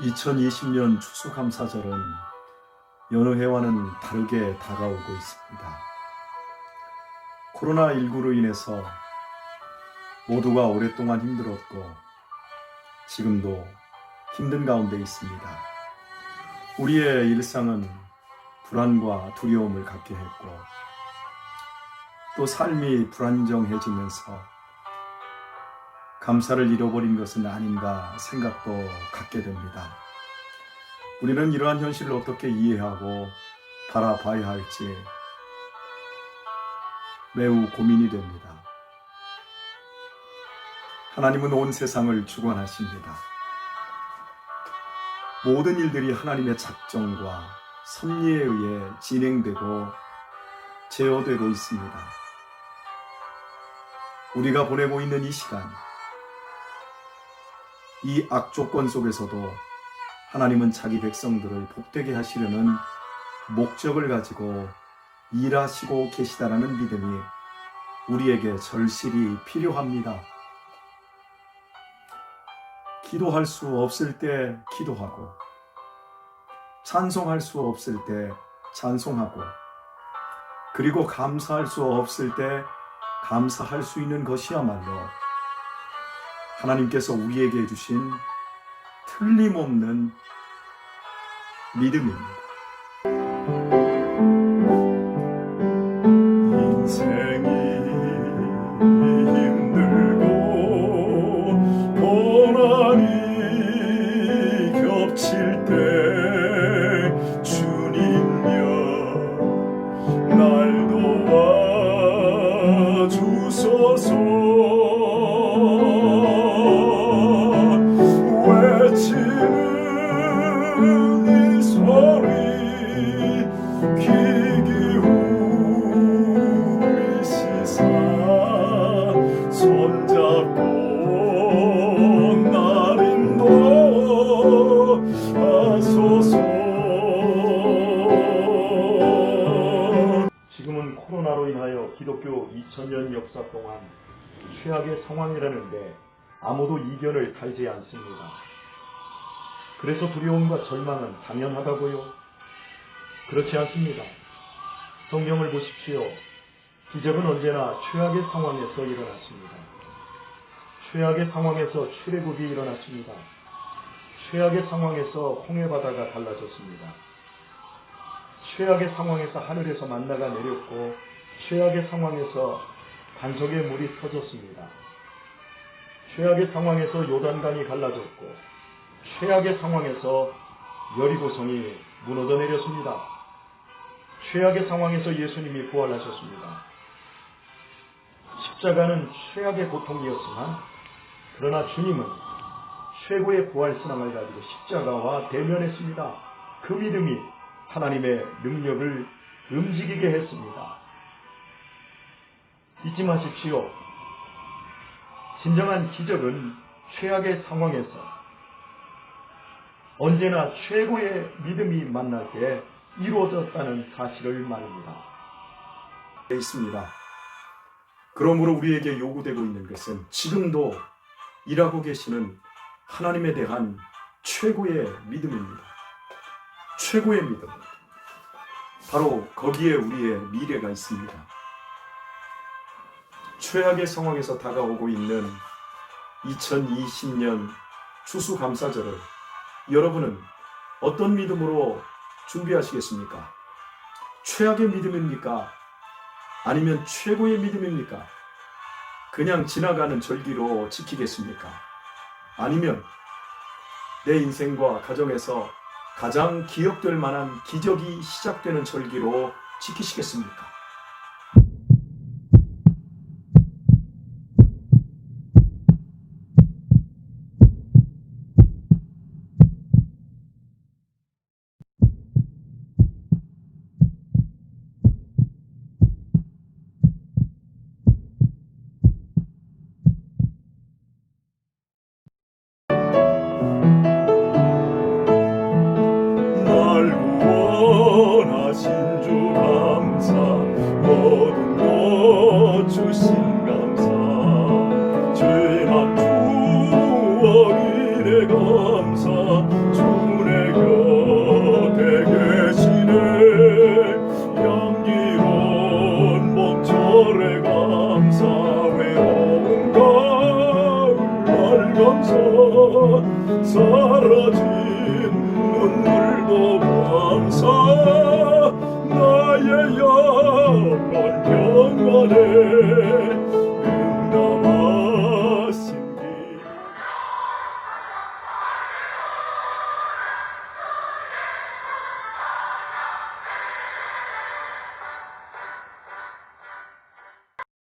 2020년 추수감사절은 여느 해와는 다르게 다가오고 있습니다. 코로나19로 인해서 모두가 오랫동안 힘들었고 지금도 힘든 가운데 있습니다. 우리의 일상은 불안과 두려움을 갖게 했고 또 삶이 불안정해지면서 감사를 잃어버린 것은 아닌가 생각도 갖게 됩니다. 우리는 이러한 현실을 어떻게 이해하고 바라봐야 할지 매우 고민이 됩니다. 하나님은 온 세상을 주관하십니다. 모든 일들이 하나님의 작정과 섭리에 의해 진행되고 제어되고 있습니다. 우리가 보내고 있는 이 시간, 이 악조건 속에서도 하나님은 자기 백성들을 복되게 하시려는 목적을 가지고 일하시고 계시다라는 믿음이 우리에게 절실히 필요합니다. 기도할 수 없을 때 기도하고, 찬송할 수 없을 때 찬송하고, 그리고 감사할 수 없을 때 감사할 수 있는 것이야말로 하나님께서 우리에게 주신 틀림없는 믿음입니다. 기독교 2000년 역사 동안 최악의 상황이라는데 아무도 이견을 달지 않습니다. 그래서 두려움과 절망은 당연하다고요? 그렇지 않습니다. 성경을 보십시오. 기적은 언제나 최악의 상황에서 일어났습니다. 최악의 상황에서 출애굽이 일어났습니다. 최악의 상황에서 홍해 바다가 갈라졌습니다. 최악의 상황에서 하늘에서 만나가 내렸고 최악의 상황에서 반석의 물이 터졌습니다. 최악의 상황에서 요단강이 갈라졌고 최악의 상황에서 여리고성이 무너져 내렸습니다. 최악의 상황에서 예수님이 부활하셨습니다. 십자가는 최악의 고통이었지만 그러나 주님은 최고의 부활 신앙을 가지고 십자가와 대면했습니다. 그 믿음이 하나님의 능력을 움직이게 했습니다. 잊지 마십시오. 진정한 기적은 최악의 상황에서 언제나 최고의 믿음이 만날 때 이루어졌다는 사실을 말합니다. 있습니다. 그러므로 우리에게 요구되고 있는 것은 지금도 일하고 계시는 하나님에 대한 최고의 믿음입니다. 최고의 믿음. 바로 거기에 우리의 미래가 있습니다. 최악의 상황에서 다가오고 있는 2020년 추수감사절을 여러분은 어떤 믿음으로 준비하시겠습니까? 최악의 믿음입니까? 아니면 최고의 믿음입니까? 그냥 지나가는 절기로 지키겠습니까? 아니면 내 인생과 가정에서 가장 기억될 만한 기적이 시작되는 절기로 지키시겠습니까? 감사 나의 영원 평안에